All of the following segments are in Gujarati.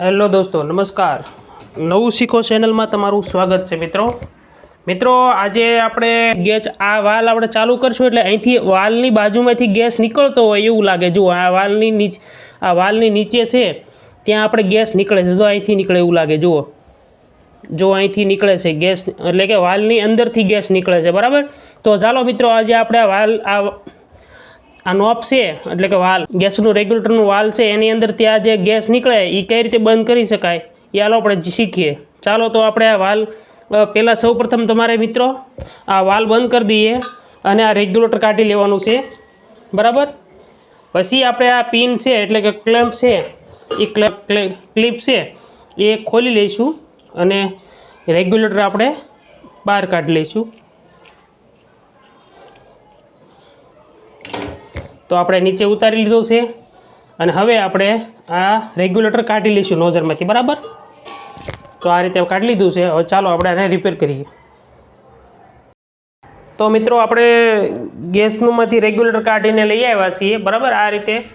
હેલો દોસ્તો, નમસ્કાર. નવું શીખો ચેનલમાં તમારું સ્વાગત છે મિત્રો. મિત્રો, આજે આપણે ગેસ, આ વાલ આપણે ચાલુ કરશું એટલે અહીંથી વાલની બાજુમાંથી ગેસ નીકળતો હોય એવું લાગે. જુઓ આ વાલની નીચે, આ વાલની નીચે છે, ત્યાં આપણે ગેસ નીકળે છે. જો અહીંથી નીકળે એવું લાગે, જુઓ. જો અહીંથી નીકળે છે ગેસ, એટલે કે વાલની અંદરથી ગેસ નીકળે છે, બરાબર? તો ચાલો મિત્રો, આજે આપણે વાલ, આ આ નોપ છે, એટલે કે વાલ. ગેસનું રેગ્યુલેટરનું વાલ છે, એની અંદરથી આ જે ગેસ નીકળે એ કઈ રીતે બંધ કરી શકાય એ હાલો આપણે શીખીએ. ચાલો તો આપણે આ વાલ પહેલાં સૌપ્રથમ તમારે મિત્રો, આ વાલ બંધ કરી દઈએ અને આ રેગ્યુલેટર કાઢી લેવાનું છે. બરાબર? પછી આપણે આ પિન છે, એટલે કે ક્લેમ્પ છે એ ક્લિપ છે, એ ખોલી લઈશું અને રેગ્યુલેટર આપણે બહાર કાઢી લઈશું. તો આપણે નીચે ઉતારી લીધો છે. અને હવે આપણે આ રેગ્યુલેટર કાઢી લઈશું નોઝરમાંથી, બરાબર? તો આ રીતે કાઢી લીધું છે. હવે ચાલો આપણે આને રિપેર કરીએ. તો મિત્રો, આપણે ગેસનુંમાંથી રેગ્યુલેટર કાઢીને લઈ આવ્યા છીએ, બરાબર? આ રીતે.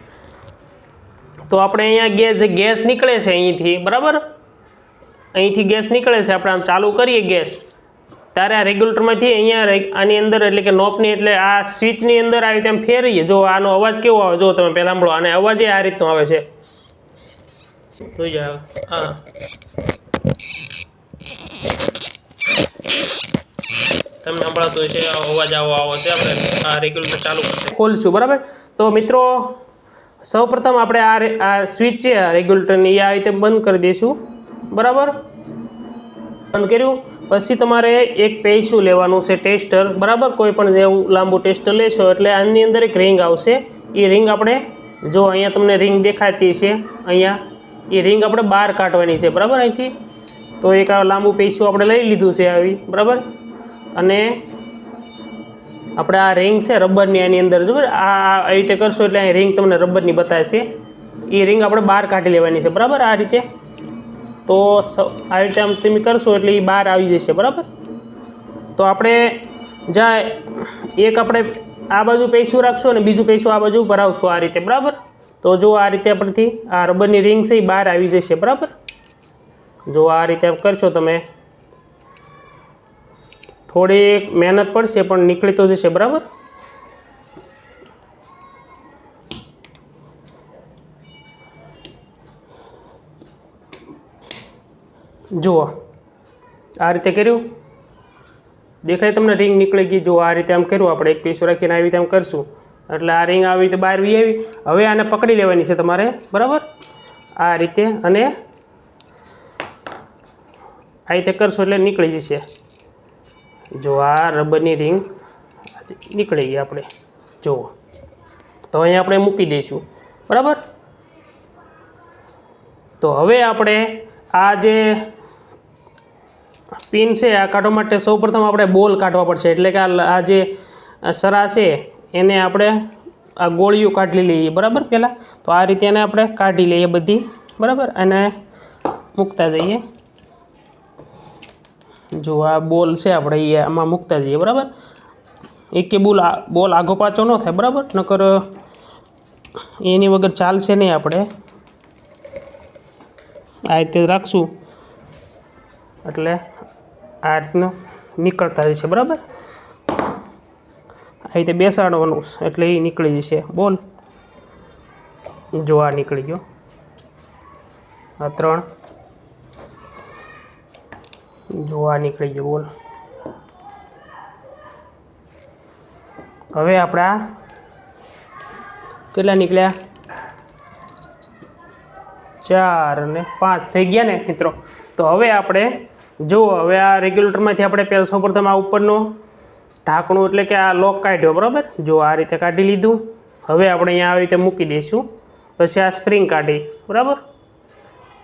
તો આપણે અહીંયા ગેસ ગેસ નીકળે છે અહીંથી, બરાબર? અહીંથી ગેસ નીકળે છે. આપણે આમ ચાલુ કરીએ ગેસ. ત્યારે આ રેગ્યુલેટરમાંથી અહીંયા આની અંદર એટલે કે નોપની એટલે આ સ્વિચની અંદર આવી રીતે ફેરીએ જો આનો અવાજ કેવો આવે, જો તમે પહેલાં સાંભળો અને અવાજ આ રીતનો આવે છે. જોઈ જાવ હા. તમને સંભળાતું છે અવાજ આવો આવો છે, આપણે આ રેગ્યુલેટર ચાલુ ખોલશું, બરાબર? તો મિત્રો, સૌપ્રથમ આપણે આ આ સ્વિચ છે, આ રેગ્યુલેટરની એ આ રીતે બંધ કરી દઈશું. બરાબર? બંધ કર્યું? પછી તમારે એક પેસું લેવાનું છે? ટેસ્ટર બરાબર? કોઈ પણ એવું લાંબુ ટેસ્ટર લેશો એટલે આની અંદર એક રિંગ આવશે. એ રિંગ આપણે જો અહીંયા તમને રિંગ દેખાતી છે, અહીંયા એ રિંગ આપણે બહાર કાઢવાની છે. બરાબર? અહીંથી. તો એક આ લાંબુ પેસું આપણે લઈ લીધું છે આવી. બરાબર? અને આપણે આ રિંગ છે રબરની આની અંદર. જો આ આ આવી રીતે કરશો એટલે અહીં રિંગ તમને રબરની બતાવશે. એ રિંગ આપણે બહાર કાઢી લેવાની છે. બરાબર? આ રીતે. તો સ- આ રીતે આમ તમે કરશો એટલે એ બહાર આવી જશે, બરાબર? તો આપણે જ્યાં એક આપણે આ બાજુ પૈસું રાખશો અને બીજું પૈસું આ બાજુ ભરાવશો આ રીતે, બરાબર? તો જો આ રીતે આપણથી આ રબરની રિંગ છે એ બહાર આવી જશે, બરાબર? જો આ રીતે કરશો તમે, થોડીક મહેનત પડશે પણ નીકળી તો જશે, બરાબર? જુઓ. આ રીતે કર્યું. દેખાય તમને રિંગ નીકળી ગઈ. જો આ રીતે આમ કર્યું. આપણે એક પીસ રાખીને આવી રીતે આમ કરશું. એટલે આ રિંગ આવી રીતે બહાર વી આવી. હવે આને પકડી લેવાની છે તમારે. બરાબર? આ રીતે અને આ રીતે કરશો એટલે નીકળી જશે. જો આ રબરની રિંગ નીકળી ગઈ આપણે. જુઓ. તો અહીંયા આપણે મૂકી દઈશું. બરાબર? તો હવે આપણે આ જે પિન છે, આ કાઢવા માટે સૌપ્રથમ આપણે બોલ કાઢવા પડશે. એટલે કે આ જે સરા છે, એને આપણે આ ગોળીઓ કાઢી લઈએ, બરાબર પહેલાં તો આ રીતે એને આપણે કાઢી લઈએ બધી, બરાબર? અને મૂકતા જઈએ. જો આ બોલ છે આપણે એ આમાં મૂકતા જઈએ, બરાબર? એકે બોલ બોલ આઘો પાછો ન થાય, બરાબર? નકર એની વગર ચાલશે નહીં આપણે. આ રીતે રાખશું. એટલે આ રીતનું નીકળતા જશે બરાબર? આ રીતે બેસાડવાનું એટલે એ નીકળી જશે. બોલ. જો આ નીકળી ગયો. આ ત્રણ. જો આ નીકળી ગયો, બોલ. હવે આપણા કેટલા નીકળ્યા? ચાર અને પાંચ. થઈ ગયા ને, મિત્રો? તો હવે આપણે જુઓ હવે આ રેગ્યુલેટરમાંથી આપણે પહેલાં સૌપ્રથમ આ ઉપરનું ઢાંકણું એટલે કે આ લોક કાઢ્યો, બરાબર? જો, આ રીતે કાઢી લીધું. હવે આપણે અહીંયા આવી રીતે મૂકી દઈશું. પછી આ સ્પ્રિંગ કાઢી, બરાબર?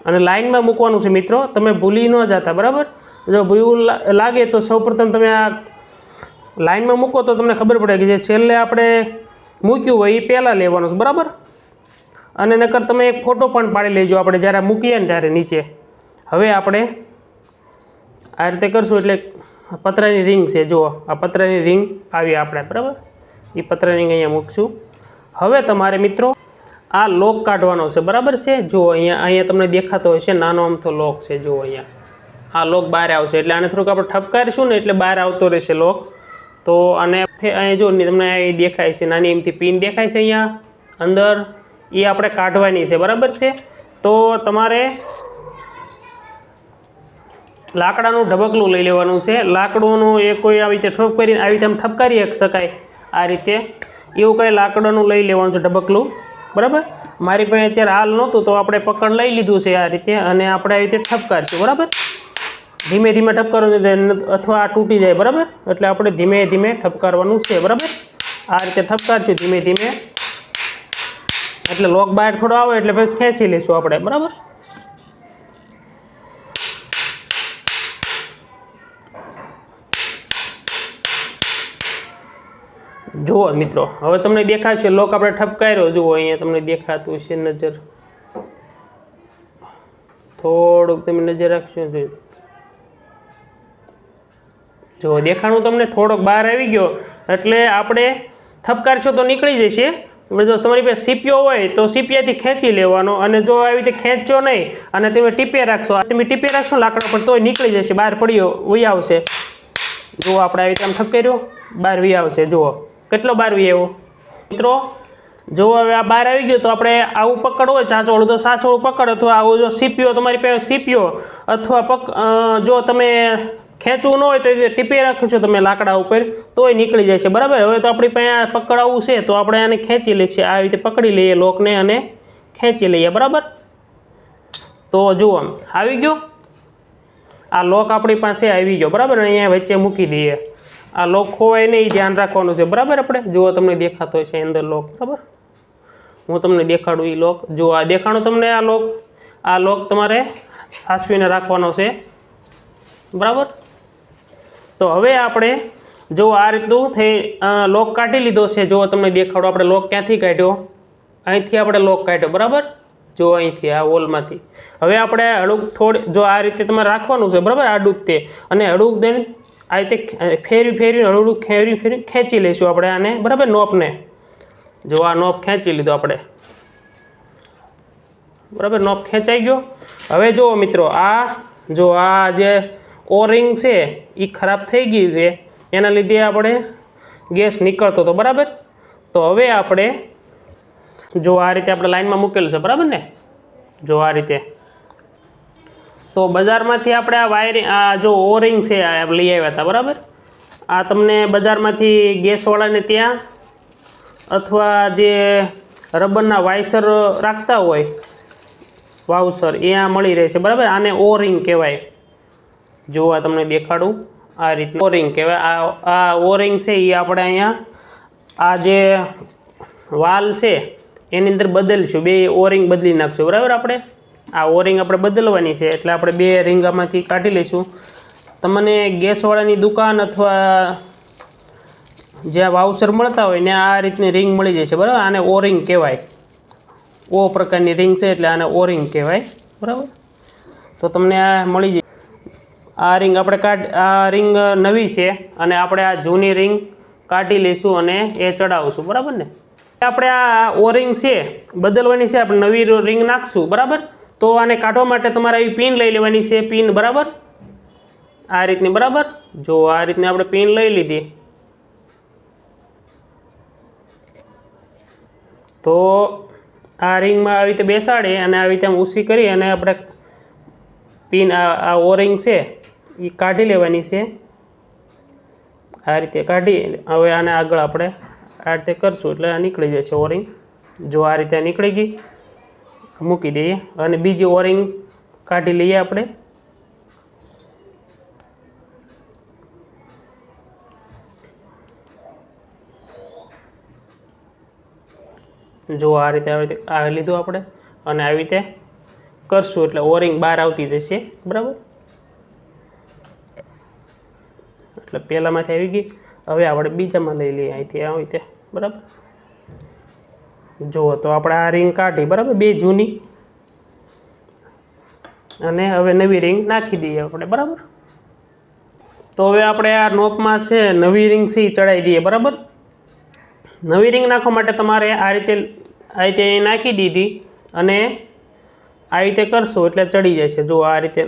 અને લાઇનમાં મૂકવાનું છે મિત્રો, તમે ભૂલી ન જતા, બરાબર? જો, ભૂલ લાગે તો સૌપ્રથમ તમે આ લાઇનમાં મૂકો તો તમને ખબર પડે કે જે છેલ્લે આપણે મૂક્યું હોય એ પહેલાં લેવાનું છે, બરાબર? અને નકર તમે એક ફોટો પણ પાડી લેજો, આપણે જ્યારે મૂકીએ ને ત્યારે નીચે. હવે આપણે આ રીતે કરશું એટલે પતરાની રિંગ છે, જુઓ. આ પતરાની રિંગ આવી આપણે, બરાબર? એ પતરાની રિંગ અહીંયા મૂકશું. હવે તમારે મિત્રો આ લોક કાઢવાનો છે, બરાબર છે? જો અહીંયા અહીંયા તમને દેખાતો હશે, નાનો અમથો લોક છે જો અહીંયા. આ લોક બહાર આવશે, એટલે આને થોડુંક આપણે ઠપકારીશું ને, એટલે બહાર આવતો રહેશે લોક. તો આને અહીંયા જો તમને અહીં દેખાય છે, નાની એમથી પિન દેખાય છે અહીંયા. અંદર એ આપણે કાઢવાની છે, બરાબર છે? તો તમારે લાકડાનું ઢબકલું લઈ લેવાનું છે. લાકડુંનું એ કોઈ આવી રીતે ઠપ કરીને આવી રીતે આમ ઠપકારી શકાય આ રીતે. એવું કંઈ લાકડાનું લઈ લેવાનું છે ઢબકલું. બરાબર? મારી પાસે અત્યારે હાલ નહોતું, તો આપણે પકડ લઈ લીધું છે આ રીતે અને આપણે આવી રીતે ઠપકારશું. બરાબર? ધીમે ધીમે ઠપકારવાનું અથવા આ તૂટી જાય. બરાબર? એટલે આપણે ધીમે ધીમે ઠપકારવાનું છે. બરાબર? આ રીતે ઠપકારશું ધીમે ધીમે. એટલે લોક બહાર થોડો આવે એટલે પછી ખેંચી લઈશું આપણે. બરાબર? જુઓ મિત્રો, હવે તમને દેખાશે, લોક આપણે ઠપકાર્યો જુઓ અહીંયા તમને દેખાતું છે નજર. થોડુંક તમે નજર રાખશો જો દેખાણું તમને થોડોક બહાર આવી ગયો, એટલે આપણે ઠપકારશો તો નીકળી જશે. જો તમારી પાસે સીપિયો હોય તો સીપિયાથી ખેંચી લેવાનો અને જો આવી રીતે ખેંચો નહીં અને તમે ટીપે રાખશો તમે ટીપે રાખશો લાકડા પર તોય નીકળી જશે, બહાર પડ્યો વહી આવશે. જુઓ, આપણે આવી રીતે આમ ઠપકાર્યો બહાર વી આવશે, જુઓ. કેટલો બહાર એવો? મિત્રો, જો હવે આ બહાર આવી ગયું તો આપણે આવું પકડ હોય ચાંચોળું તો સાચોળું પકડ, અથવા આવું જો સીપીઓ, તમારી પાસે સીપીઓ, અથવા પક જો તમે ખેંચવું ન હોય તો એ ટીપી રાખો છો તમે લાકડા ઉપર, તોય નીકળી જાય છે, બરાબર? હવે તો આપણી પાસે આ પકડાવવું છે, તો આપણે આને ખેંચી લઈએ છીએ, આવી રીતે પકડી લઈએ લોકને અને ખેંચી લઈએ, બરાબર? તો જુઓ આવી ગયો? આ લોક આપણી પાસે આવી ગયો, બરાબર? અહીંયા વચ્ચે મૂકી દઈએ. આ લોક ખોવાય એ ધ્યાન રાખવાનું છે. બરાબર આપણે? જુઓ તમને દેખાતો છે અંદર લોક, બરાબર? હું તમને દેખાડું એ લોક. જો આ દેખાણું તમને આ લોક આ લોક તમારે સાસવીને રાખવાનો છે. બરાબર? તો હવે આપણે જો આ રીતનું થઈ લોક કાઢી લીધો છે. જો તમને દેખાડો, આપણે લોક ક્યાંથી કાઢ્યો? અહીંથી આપણે લોક કાઢ્યો, બરાબર? જો અહીંથી, આ વોલમાંથી હવે આપણે હળુક થોડી, જો આ રીતે તમારે રાખવાનું છે, બરાબર? આડું તે. અને હળુક દઈને આ રીતે ફેરવી ફેરવી હળું ફેરવી ફેરવી ખેંચી લઈશું આપણે આને. બરાબર? નોપને. જો આ નોપ ખેંચી લીધો આપણે. બરાબર? નોપ ખેંચાઈ ગયો. હવે જુઓ મિત્રો, આ, જો આ જે ઓરિંગ છે એ ખરાબ થઈ ગઈ છે. એના લીધે આપણે ગેસ નીકળતો હતો. બરાબર? તો હવે આપણે જો આ રીતે આપણે લાઈનમાં મૂકેલું છે. બરાબર ને? જો આ રીતે. તો બજારમાંથી આપણે આ વાયરિંગ, આ જો ઓરિંગ છે, આ લઈ આવ્યા હતા, બરાબર? આ તમને બજારમાંથી ગેસવાળાને ત્યાં અથવા જે રબરના વાઇસર રાખતા હોય વાવસર એ આ મળી રહેશે બરાબર? આને ઓરિંગ કહેવાય. જો આ તમને દેખાડું, આ રીતે ઓરિંગ કહેવાય. આ આ ઓરિંગ છે એ આપણે અહીંયા આ જે વાલ છે, એની અંદર બદલશું, બે ઓરિંગ બદલી નાખશું, બરાબર આપણે? આ ઓરિંગ આપણે બદલવાની છે, એટલે આપણે બે રિંગ આમાંથી કાઢી લઈશું. તમને ગેસવાળાની દુકાન અથવા જ્યાં વાઉચર મળતા હોય ને આ રીતની રિંગ મળી જાય છે, બરાબર? આને ઓરિંગ કહેવાય. ઓ પ્રકારની રિંગ છે, એટલે આને ઓરિંગ કહેવાય, બરાબર? તો તમને આ મળી જાય. આ રિંગ આપણે કાઢ, આ રિંગ નવી છે, અને આપણે આ જૂની રિંગ કાઢી લઈશું અને એ ચડાવશું, બરાબર ને? આપણે આ ઓરિંગ છે, બદલવાની છે, આપણે નવી રિંગ નાખશું, બરાબર? તો આને કાઢવા માટે તમારે આવી પિન લઈ લેવાની છે, પિન બરાબર? આ રીતની બરાબર? જો આ રીતની આપણે પિન લઈ લીધી. તો આ રિંગમાં આવી રીતે બેસાડી અને આવી રીતે આમ ઊંચી કરી અને આપણે પિન આ ઓરિંગ છે, એ કાઢી લેવાની છે. આ રીતે કાઢી, હવે આને આગળ આપણે આ રીતે કરશું એટલે નીકળી જશે ઓરિંગ જો આ રીતે નીકળી ગઈ મૂકી દઈએ અને બીજી ઓરિંગ કાઢી લઈએ આપણે. જો આ રીતે આવી રીતે આ લીધું આપણે અને આવી રીતે કરશું એટલે ઓરિંગ બહાર આવતી જશે, બરાબર? એટલે પહેલાંમાંથી આવી ગઈ. હવે આપણે બીજામાં લઈ લઈએ અહીંથી, આવી રીતે, બરાબર? જુઓ તો આપણે આ રિંગ કાઢી, બરાબર? બે જૂની. અને હવે નવી રિંગ નાખી દઈએ આપણે, બરાબર? તો હવે આપણે આ નોકમાં છે, નવી રિંગ સી ચડાવી દઈએ, બરાબર? નવી રિંગ નાખવા માટે તમારે આ રીતે આ રીતે અહીં નાખી દીધી અને આ રીતે કરશો એટલે ચડી જશે જો આ રીતે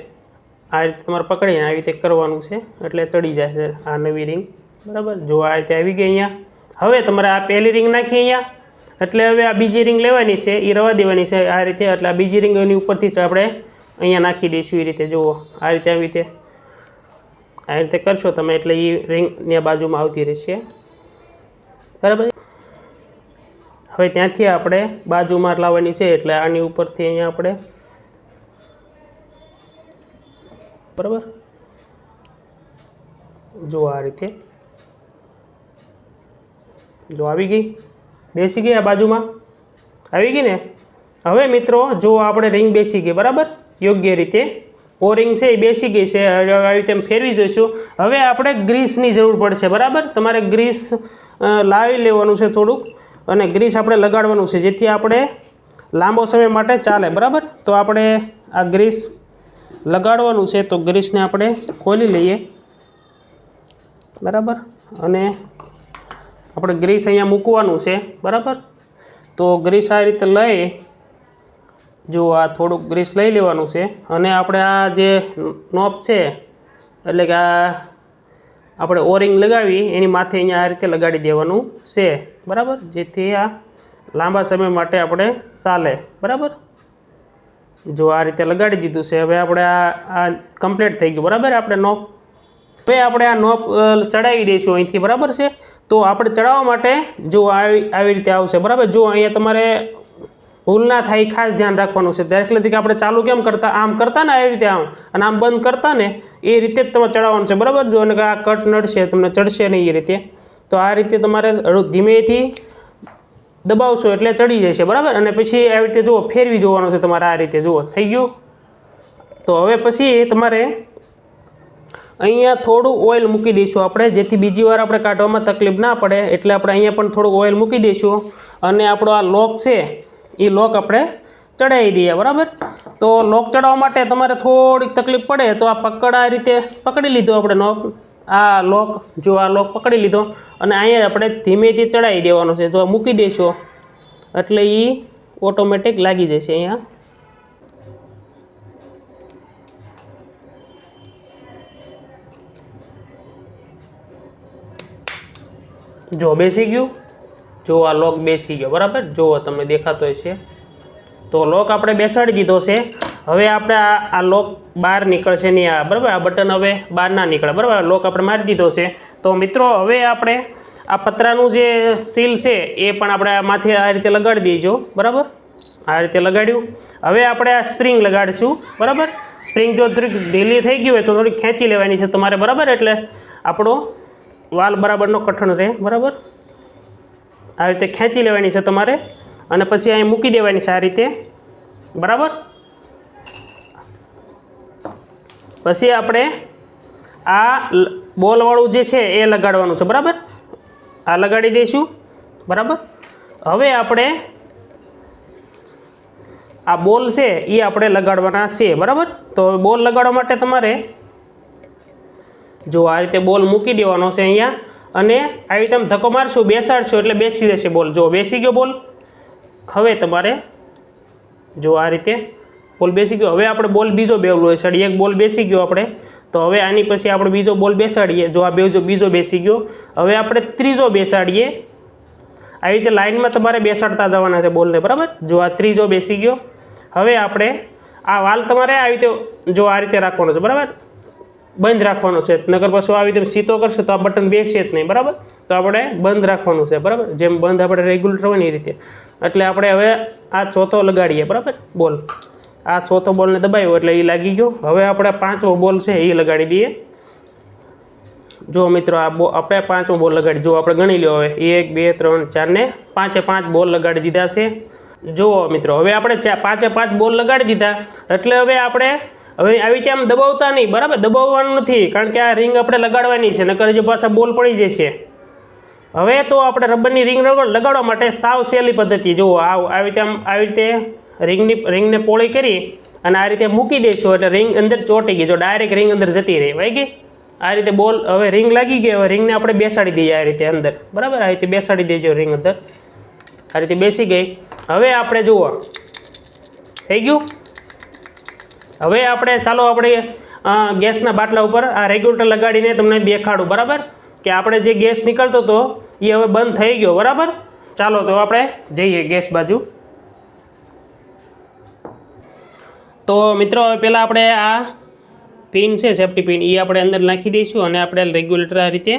આ રીતે તમારે પકડીને આવી રીતે કરવાનું છે, એટલે ચડી જશે આ નવી રિંગ બરાબર? જો આ રીતે આવી ગઈ અહીંયા. હવે તમારે આ પહેલી રિંગ નાખી અહીંયા. એટલે હવે આ બીજી રિંગ લેવાની છે એ રવા દેવાની છે આ રીતે. એટલે આ બીજી રિંગ એની ઉપરથી જ આપણે અહીંયા નાખી દઈશું એ રીતે. જુઓ, આ રીતે આવી રીતે. આ રીતે કરશો તમે, એટલે એ રિંગની બાજુમાં આવતી રહેશે. બરાબર? હવે ત્યાંથી આપણે બાજુમાં લાવવાની છે, એટલે આની ઉપરથી અહીંયા આપણે બરાબર? જો આ રીતે. જો આવી ગઈ? બેસી ગઈ આ બાજુમાં? આવી ગઈ ને? હવે મિત્રો, જો આપણે રિંગ બેસી ગઈ, બરાબર? યોગ્ય રીતે. ઓ રિંગ છે એ બેસી ગઈ છે આવી રીતે ફેરવી જોઈશું. હવે આપણે ગ્રીસની જરૂર પડશે, બરાબર? તમારે ગ્રીસ લાવી લેવાનું છે થોડુંક, અને ગ્રીસ આપણે લગાડવાનું છે, જેથી આપણે લાંબો સમય માટે ચાલે, બરાબર? તો આપણે આ ગ્રીસ લગાડવાનું છે, તો ગ્રીસને આપણે ખોલી લઈએ. બરાબર? અને આપણે ગ્રીસ અહીંયા મૂકવાનું છે, બરાબર? તો ગ્રીસ આ રીતે લઈ, જો આ થોડુંક ગ્રીસ લઈ લેવાનું છે, અને આપણે આ જે નોપ છે, એટલે કે આ આપણે ઓરિંગ લગાવી, એની માથે અહીંયા આ રીતે લગાડી દેવાનું છે, બરાબર? જેથી આ લાંબા સમય માટે આપણે ચાલે, બરાબર? જો આ રીતે લગાડી દીધું છે, હવે આપણે આ આ કમ્પ્લીટ થઈ ગયું, બરાબર? આપણે નોપ, હવે આપણે આ નોપ ચડાવી દઈશું અહીંથી, બરાબર છે? તો આપણે ચડાવવા માટે જો આવી આવી રીતે આવશે. બરાબર? જો અહીંયા તમારે ભૂલ ના થાય ખાસ ધ્યાન રાખવાનું છે. દાખલા તરીકે આપણે ચાલુ કેમ કરતા, આમ કરતા ને આવી રીતે આમ, અને આમ બંધ કરતા ને એ રીતે જ તમારે ચડાવવાનું છે. બરાબર? જો અને આ કટ નડશે, તમને ચડશે નહીં એ રીતે. તો આ રીતે તમારે ધીમેથી દબાવશો એટલે ચડી જશે. બરાબર? અને પછી આવી રીતે જુઓ, ફેરવી જોવાનું છે તમારે આ રીતે. જુઓ, થઈ ગયું? તો હવે પછી તમારે અહીંયા થોડું ઓઇલ મૂકી દઈશું આપણે, જેથી બીજી વાર આપણે કાઢવામાં તકલીફ ના પડે. એટલે આપણે અહીંયા પણ થોડુંક ઓઇલ મૂકી દઈશું અને આપણો આ લોક છે, એ લોક આપણે ચડાવી દઈએ, બરાબર? તો લોક ચડાવવા માટે તમારે થોડીક તકલીફ પડે, તો આ પકડ આ રીતે પકડી લીધો આપણે લોક. આ લોક, જો આ લોક પકડી લીધો અને અહીંયા આપણે ધીમેથી ચડાવી દેવાનો છે. જો મૂકી દઈશો, એટલે એ ઓટોમેટિક લાગી જશે અહીંયા. જો બેસી ગયું, જો આ લોક બેસી ગયો, બરાબર? જો તમને દેખાતો હશે. તો લોક આપણે બેસાડી દીધો છે. હવે આપણે આ આ લોક બહાર નીકળશે નહીં આ, બરાબર? આ બટન હવે બહાર ના નીકળે, બરાબર? લોક આપણે મારી દીધો છે. તો મિત્રો, હવે આપણે આ પતરાનું જે સીલ છે, એ પણ આપણે માથે આ રીતે લગાડી દઈજો બરાબર? આ રીતે લગાડ્યું. હવે આપણે આ સ્પ્રિંગ લગાડીશું, બરાબર? સ્પ્રિંગ જો થોડીક ઢીલી થઈ ગઈ હોય તો થોડીક ખેંચી લેવાની છે તમારે, બરાબર? એટલે આપણો વાલ બરાબરનો કઠણ રહે, બરાબર? આ રીતે ખેંચી લેવાની છે તમારે અને પછી અહીં મૂકી દેવાની છે આ રીતે, બરાબર? પછી આપણે આ બોલવાળું જે છે એ લગાડવાનું છે, બરાબર? આ લગાડી દઈશું, બરાબર? હવે આપણે આ બોલ છે એ આપણે લગાડવાના છે, બરાબર? તો બોલ લગાડવા માટે તમારે જો આ રીતે બોલ મૂકી દેવાનો છે અહીંયા, અને આવી રીતે ધક્કો મારશું, બેસાડશો એટલે બેસી જશે બોલ. જો બેસી ગયો બોલ, હવે તમારે જો આ રીતે બોલ બેસી ગયો. હવે આપણે બોલ બીજો બેસાડીએ. એક બોલ બેસી ગયો આપણે, તો હવે આની પછી આપણે બીજો બોલ બેસાડીએ. જો આ બેજો બીજો બેસી ગયો. હવે આપણે ત્રીજો બેસાડીએ. આવી રીતે લાઇનમાં તમારે બેસાડતા જવાના છે બોલને, બરાબર? જો આ ત્રીજો બેસી ગયો. હવે આપણે આ વાલ તમારે આવી રીતે જો આ રીતે રાખવાનો છે, બરાબર? બંધ રાખવાનો છે. નગર પાછું આવી રીતે સીતો કરશે તો આ બટન બેસશે જ નહીં, બરાબર? તો આપણે બંધ રાખવાનું છે, બરાબર? જેમ બંધ આપણે રેગ્યુલેટર હોય ને એ રીતે. એટલે આપણે હવે આ ચોથો લગાડીએ, બરાબર? બોલ. આ ચોથો બોલને દબાવ્યો એટલે એ લાગી ગયો. હવે આપણે પાંચમો બોલ છે એ લગાડી દઈએ. જો મિત્રો આ બો, આપણે પાંચમો બોલ લગાડી, જો આપણે ગણી લ્યો હવે. એક, બે, ત્રણ, ચાર ને પાંચે પાંચ બોલ લગાડી દીધા છે. જુઓ મિત્રો, હવે આપણે પાંચે પાંચ બોલ લગાડી દીધા. એટલે હવે આપણે હવે આવી રીતે આમ દબાવતા નહીં. બરાબર? દબાવવાનું નથી, કારણ કે આ રિંગ આપણે લગાડવાની છે, નકર જો પાછા બોલ પડી જશે. હવે તો આપણે રબરની રિંગ લગાડવા માટે સાવ સહેલી પદ્ધતિ. જુઓ આવ રીતે આમ, આવી રીતે રિંગની રિંગને પોળી કરી અને આ રીતે મૂકી દઈશું, એટલે રિંગ અંદર ચોંટી ગઈ. જો ડાયરેક્ટ રિંગ અંદર જતી રહી વાઈ ગઈ? આ રીતે બોલ, હવે રિંગ લાગી ગઈ, હવે રિંગને આપણે બેસાડી દઈએ આ રીતે અંદર. બરાબર? આ રીતે બેસાડી દેજો રિંગ અંદર. આ રીતે બેસી ગઈ. હવે આપણે જુઓ, થઈ ગયું? હવે આપણે ચાલો આપણે ગેસના બાટલા ઉપર આ રેગ્યુલેટર લગાડીને તમને દેખાડું, બરાબર? કે આપણે જે ગેસ નીકળતો હતો, એ હવે બંધ થઈ ગયો, બરાબર? ચાલો તો આપણે જઈએ ગેસ બાજુ. તો મિત્રો, હવે પહેલાં આપણે આ પિન છે, સેફ્ટી પિન એ આપણે અંદર નાખી દઈશું અને આપણે રેગ્યુલેટર આ રીતે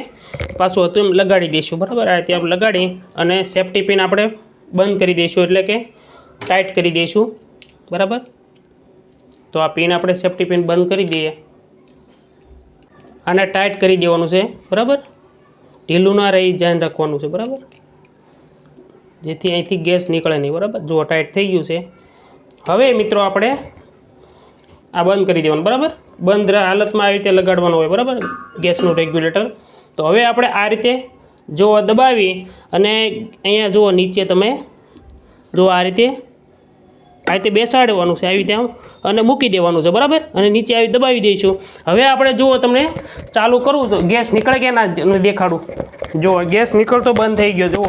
પાછું હતું એમ લગાડી દઈશું, બરાબર? આ રીતે આપણે લગાડી અને સેફ્ટી પિન આપણે બંધ કરી દઈશું, એટલે કે ટાઈટ કરી દઈશું, બરાબર? તો આ પિન આપણે સેફ્ટી પિન બંધ કરી દઈએ. આને ટાઈટ કરી દેવાનું છે, બરાબર? ઢીલું ના રહી, ધ્યાન રાખવાનું છે, બરાબર? જેથી અહીંથી ગેસ નીકળે નહીં, બરાબર? જુઓ ટાઈટ થઈ ગયું છે. હવે મિત્રો આપણે આ બંધ કરી દેવાનું, બરાબર? બંધ હાલતમાં આવી રીતે લગાડવાનું હોય, બરાબર? ગેસનું રેગ્યુલેટર. તો હવે આપણે આ રીતે જો દબાવી અને અહીંયા જુઓ, નીચે તમે જો આ રીતે આ રીતે બેસાડવાનું છે આવી રીતે અને મૂકી દેવાનું છે, બરાબર? અને નીચે આવી દબાવી દઈશું. હવે આપણે જુઓ તમને, ચાલુ કરવું તો ગેસ નીકળે કે ના દેખાડું? જુઓ ગેસ નીકળતો બંધ થઈ ગયો, જુઓ.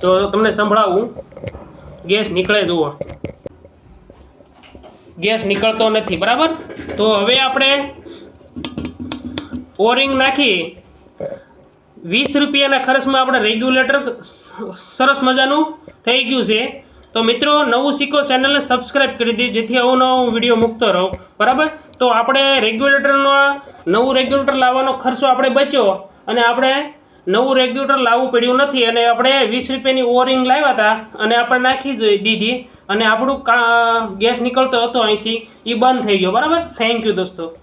તો તમને સંભળાવું, ગેસ નીકળે, જુઓ. ગેસ નીકળતો નથી, બરાબર? તો હવે આપણે ઓરિંગ નાખી, વીસ રૂપિયાના ખર્ચમાં આપણે રેગ્યુલેટર સરસ મજાનું થઈ ગયું છે. તો મિત્રો, નવું શીખો ચેનલને સબસ્ક્રાઈબ કરી દે, જેથી અવનવો વીડિયો મૂકતો રહું. બરાબર? તો આપણે રેગ્યુલેટરનો નવું રેગ્યુલેટર લાવવાનો ખર્ચો આપણે બચ્યો અને આપણે નવું રેગ્યુલેટર લાવવું પડ્યું નથી અને આપણે વીસ રૂપિયાની ઓરિંગ લાવ્યા હતા અને આપણે નાખી દીધી અને આપણું કા, ગેસ નીકળતો હતો અહીંથી. એ બંધ થઈ ગયો. બરાબર? થેન્ક યુ દોસ્તો.